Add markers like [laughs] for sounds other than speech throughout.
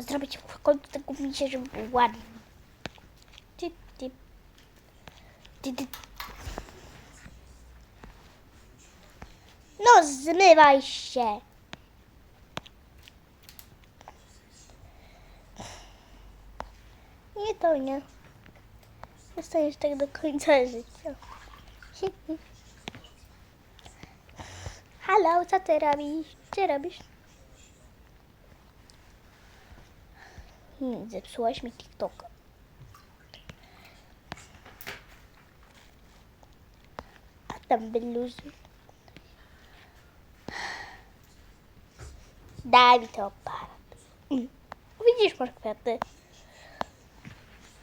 Zrobić w końcu tego misia, żeby było ładnie. Tip, tip. Tip, tip. No, zmywaj się. Nie to nie. Zostaniesz tak do końca życia. Halo, co ty robisz? Co robisz? Hmm, zepsułaś mi TikToka. A tam wyluzuj. Daj mi to aparat. Mm. Widzisz, masz kwiaty.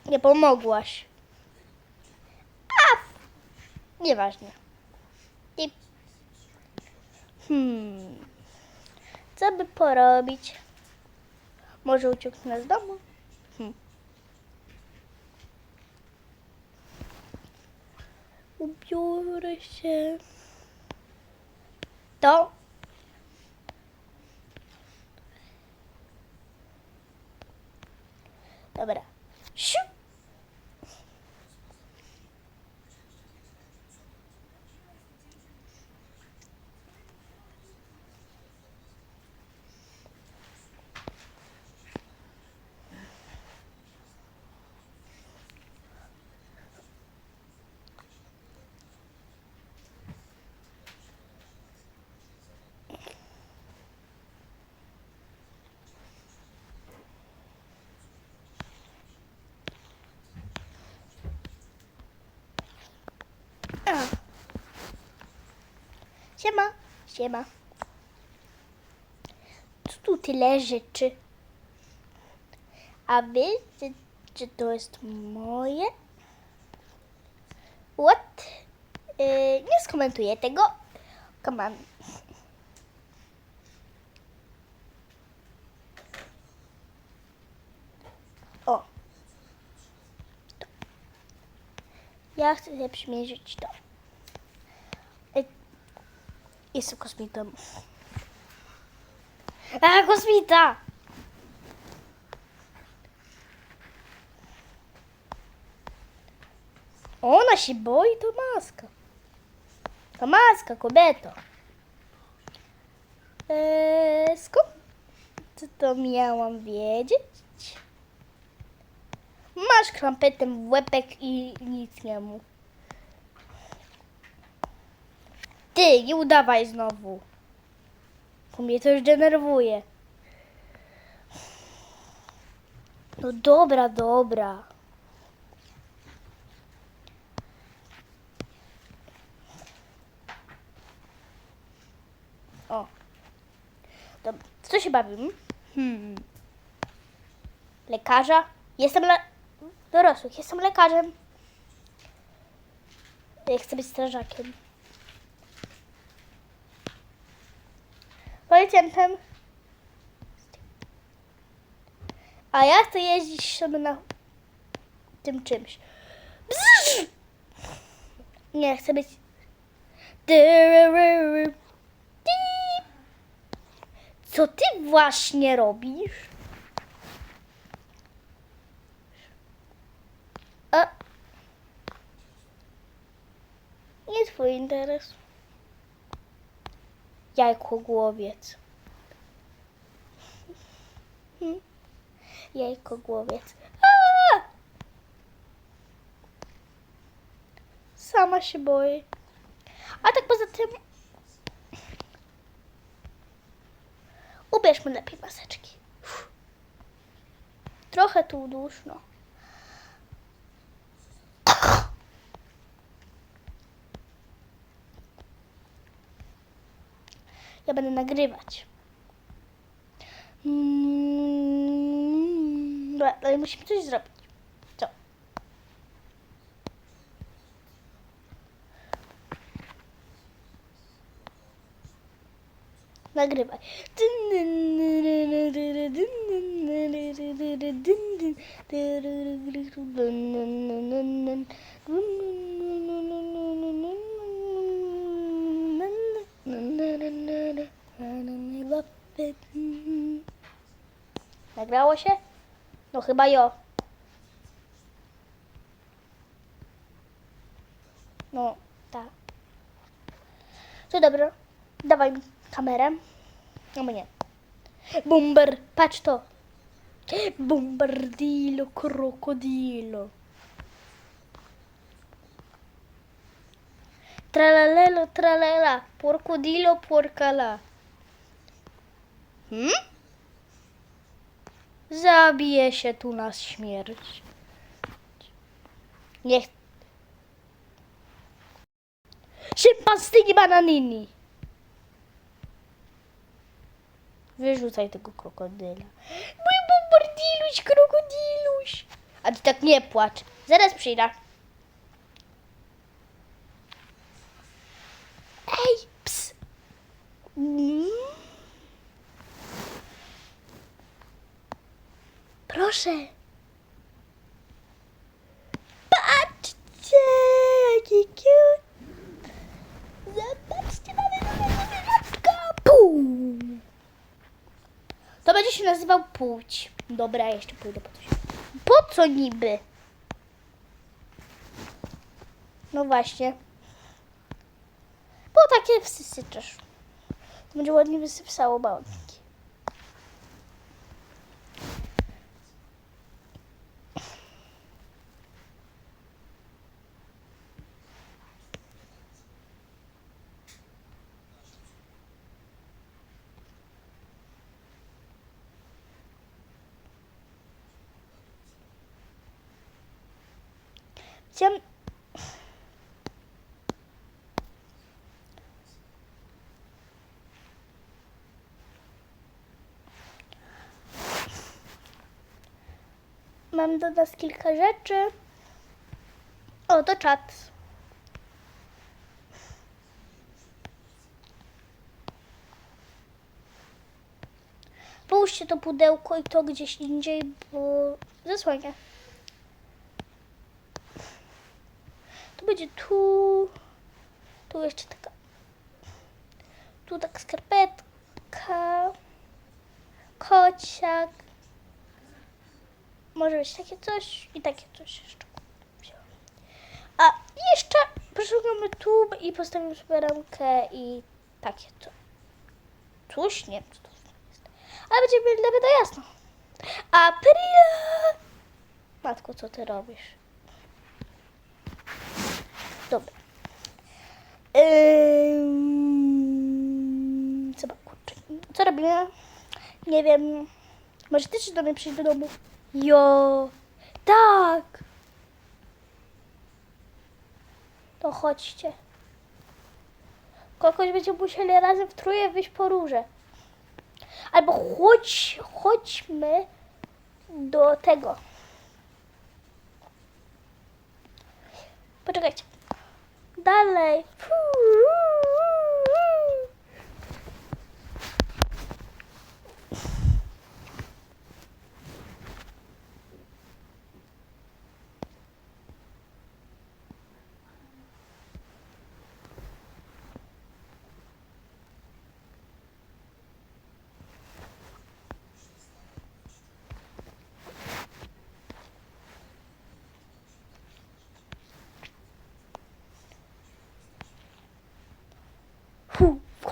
Nie pomogłaś. A! Nieważne. I... Hmm. Co by porobić? Może ucieknę z domu? Hmm. Ubiorę się. To. Dobra. Siu. A. Siema, siema. Co tu tyle rzeczy? A wiecie, czy to jest moje? What? Yy, nie skomentuję tego. Come on. O. To. Ja chcę przymierzyć to. Jestem kosmitą. A, kosmita! Ona się boi, to maska. To maska, kobieto. Eee, skąd to miałam wiedzieć? Masz krampetem w łepek i nic nie mów. Ty, nie udawaj znowu. Bo mnie to już denerwuje. No dobra, dobra. O. Dobra. Co się bawimy? Hmm. Lekarza? Jestem le... dorosłych. Jestem lekarzem. Ja chcę być strażakiem. Policjantem. A ja chcę jeździć sobie na tym czymś. Bzz! Nie, chcę być... Co ty właśnie robisz? A... Nie twój interes. Jajkogłowiec. [laughs] Jajkogłowiec. A! Sama się boję. A tak poza tym... Ubierzmy lepiej maseczki. Trochę tu duszno. Ja będę nagrywać. Mm, ale musimy coś zrobić. Co? Nagrywaj. Nagrało się? No chyba jo. No, tak. To dobra. Dawaj kamerę. No bo nie. Bumber, patrz to. Bombardilo, krokodilo. Tralalelo, tralela, porcodilo, porcala. Hmm? Zabije się tu na śmierć. Niech. Szympanstyni bananini. Wyrzucaj tego krokodyla. Mój bombardiluś, krokodiluś. A ty tak nie płacz. Zaraz przyjdę. Ej, ps. Mm. Proszę. Patrzcie, jaki cute. Zobaczcie, mamy nowego zwierzaczka. Pum. To będzie się nazywał płeć. Dobra, jeszcze pójdę po coś. Po co niby? No właśnie. Bo takie wsyczysz. To będzie ładnie wysypsało bałki. Chciałam... Mam do nas kilka rzeczy. O, to czat. Połóżcie to pudełko i to gdzieś indziej, bo zasłania. Będzie tu. Tu jeszcze taka. Tu taka skarpetka. Kociak. Może być takie coś i takie coś jeszcze. A jeszcze przeszukamy tu i postawimy sobie ramkę i takie to. Coś nie wiem, co to jest. Ale będzie mi lepiej to jasno. Aprilia! Matko, co ty robisz? Dobra. Co, kurczę, co robimy? Nie wiem. Może ty się do mnie przyjść do domu? Jo. Tak. To chodźcie. Kogoś będziemy musieli razem w trójkę wyjść po róże. Albo chodź, chodźmy do tego. Poczekajcie. dalej. Fuu.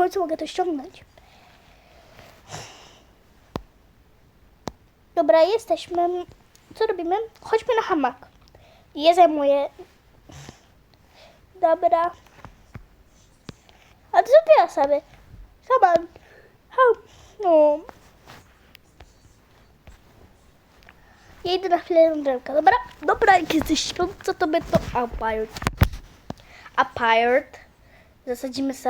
Końcu mogę to ściągnąć. Dobra, jesteśmy. Co robimy? Chodźmy na hamak. Je zajmuję. Dobra. A ty zrobiła sobie. Come on. No. Ja idę na chwilę na drzewka, dobra? Dobra, jak jesteś śpiąca, to my to apart. Apart. Zasadzimy z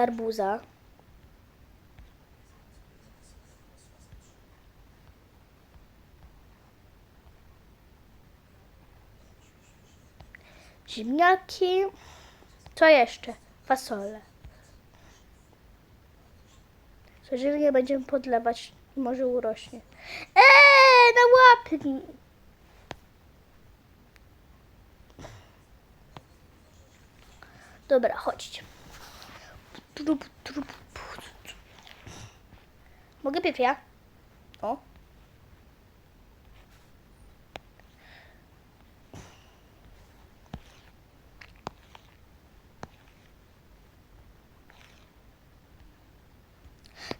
Ziemniaki. Co jeszcze? Fasole. Jeżeli nie będziemy podlewać, może urośnie. Eee, na łapni. Dobra, chodźcie. Mogę pieprza? O. dla ciebie.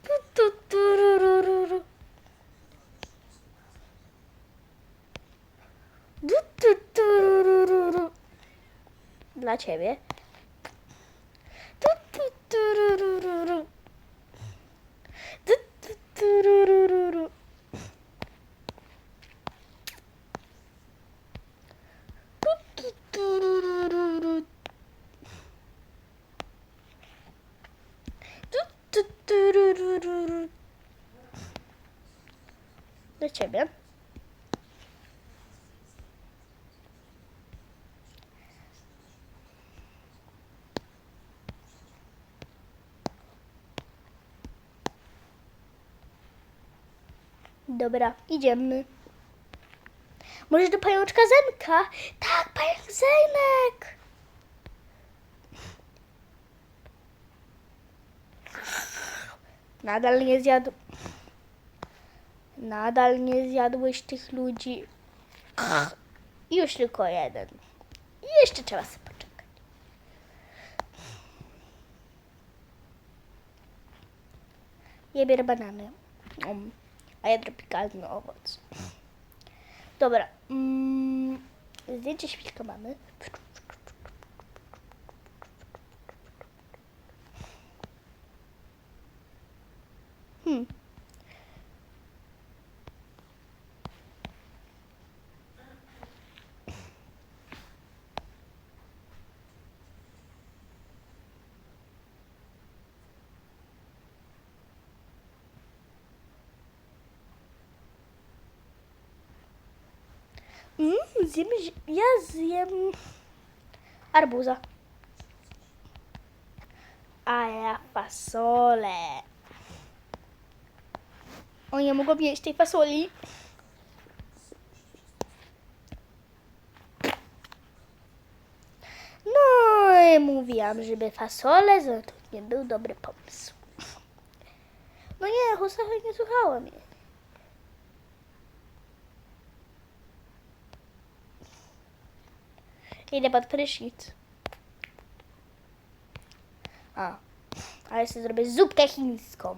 Tu, tu, turururu. Tu, tu, turururu. Tu, tu, turururu. Tu, tu, turururu. Dla ciebie. Dobra, idziemy. Może do pajączka Zenka? Tak, pająk Zenek! Nadal nie zjadł. Nadal nie zjadłeś tych ludzi. Już tylko jeden. Jeszcze trzeba sobie poczekać. Ja biorę banany. Um, a ja tropikalny owoc. Dobra. Mm, zdjęcie mamy. Hmm. Mm, zjem, ja zjem arbuza. A ja fasolę. O, nie mogę jeść tej fasoli. No, i mówiłam, żeby fasolę, no to nie był dobry pomysł. No nie, Husachy nie słuchała mnie. Idę pod prysznic. A, ale sobie zrobię zupkę chińską.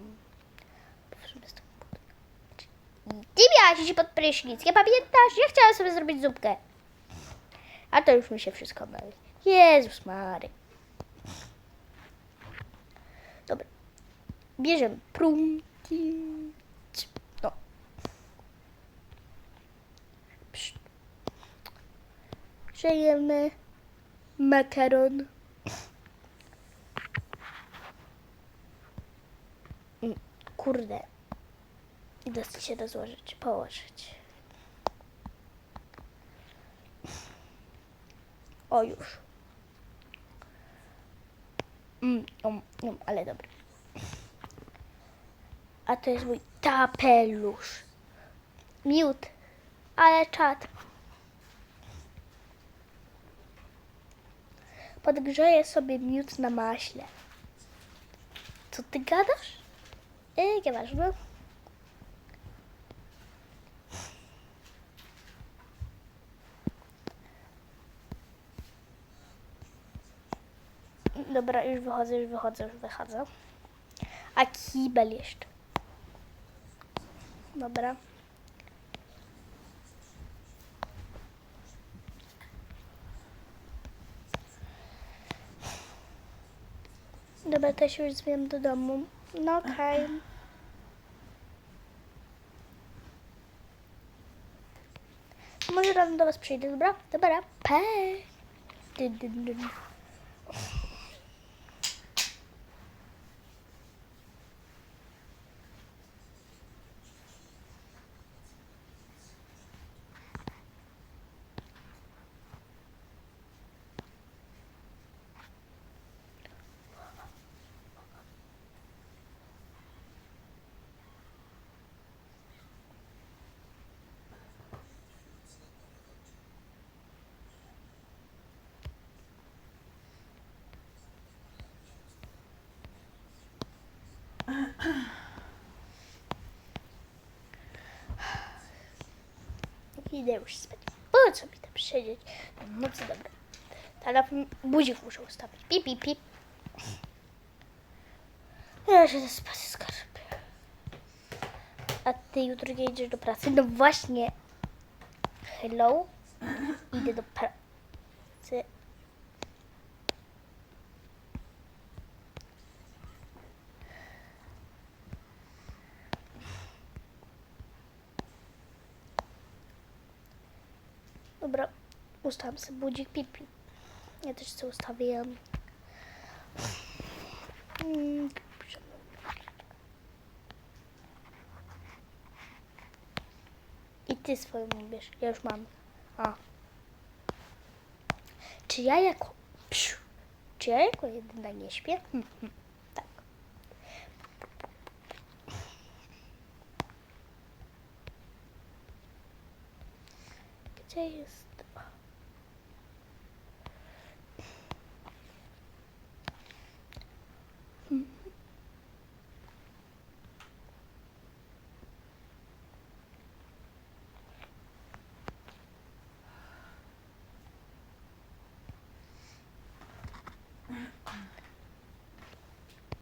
Ty miałaś iść pod prysznic, nie pamiętasz? Ja chciałam sobie zrobić zupkę. A to już mi się wszystko myli. Jezus Mary. Dobra. Bierzemy prunki. No. Pszt. Przejemy makaron. Mm, Kurde. Idę się rozłożyć, położyć. O, już. Mm, um, um, ale dobra. A to jest mój tapelusz. Miód. Ale czad. Podgrzeję sobie miód na maśle. Co ty gadasz? Yy, nieważne. Dobra, już wychodzę, już wychodzę, już wychodzę. A kibel jeszcze. Dobra. Dobra, to się już zmieniam do domu. No okej. Może rano do was przyjdę, dobra? Dobra, pa! Dyn, dyn, dyn. Idę już spać. Po co mi tam siedzieć? No co dobra. Telefon, budzik muszę ustawić. Pip, pip, pip. Ja się spać skarbie. A ty jutro nie idziesz do pracy? No właśnie. Hello? Idę do pracy. Ustawiam sobie budzik pipi. Ja też co ustawiłam. Mm, I ty swoją bierz. Ja już mam. A. Czy ja jako... Psiu, czy ja jako jedyna nie śpię? Hm, hm, tak. Gdzie jest?